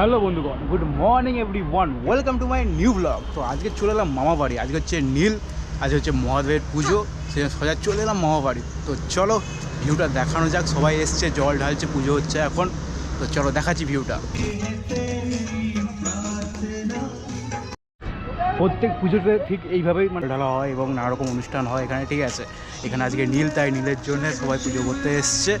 Hello বন্ধুগণ, good morning everyone welcome to my new blog. তো আজকে চলে এলাম মামা বাড়ি, আজকে হচ্ছে নীল, আজকে হচ্ছে মহাদেবের পুজো জন্য সোজা চলে এলাম মামা বাড়ি। তো চলো, ভিউটা দেখানো যাক, সবাই এসছে, জল ঢালছে, পুজো হচ্ছে এখন। তো চলো, দেখাচ্ছি ভিউটা। প্রত্যেক পুজোতে ঠিক এইভাবেই মানে ঢালা হয় এবং নানা রকম অনুষ্ঠান হয় এখানে, ঠিক আছে? এখানে আজকে নীল, তাই নীলের জন্য সবাই পুজো করতে এসছে।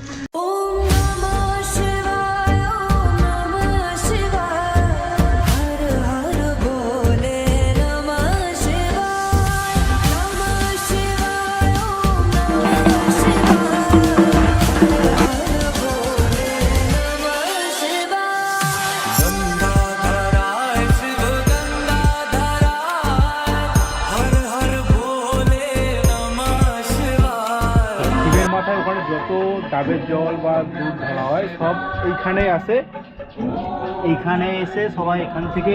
মাথায় ওখানে যত ডাবের জল বা দুধ ঢালা হয় সব এইখানে আসে। এইখানে এসে সবাই এখান থেকে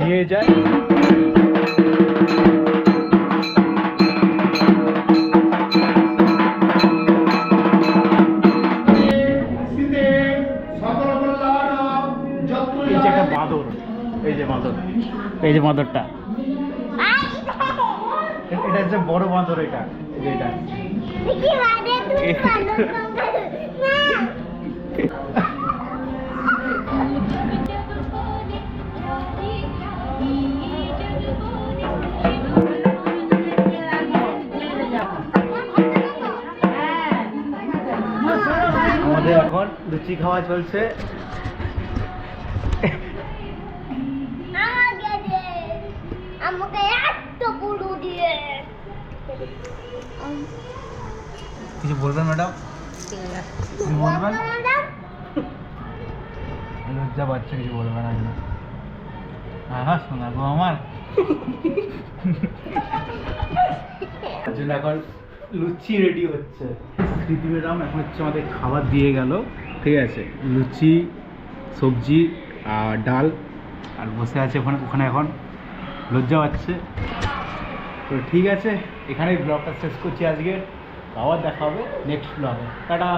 নিয়ে যায়। এই যে একটা বাঁদর এই যে বাঁদর এই যে বাঁদরটা। এটা হচ্ছে বড় বাঁদর এটা যে এটা। এখন লুচি খাওয়া চলছে। আমাকে এত পুরো দিয়ে। কিছু বলবেন ম্যাডাম? কিছু বলবেন? লজ্জা পাচ্ছে কিছু বলবেন না হ্যাঁ হ্যাঁ শোনা গো আমার। তার জন্য এখন লুচি রেডি হচ্ছে। স্মৃতি ম্যাডাম এখন হচ্ছে আমাদের খাবার দিয়ে গেল ঠিক আছে? লুচি সবজি আর ডাল আর বসে আছে ওখানে ওখানে এখন। লজ্জা পাচ্ছে। তো ঠিক আছে এখানেই ব্লগটা শেষ করছি আজকে। আবার দেখা হবে নেক্সট ব্লগে টাটা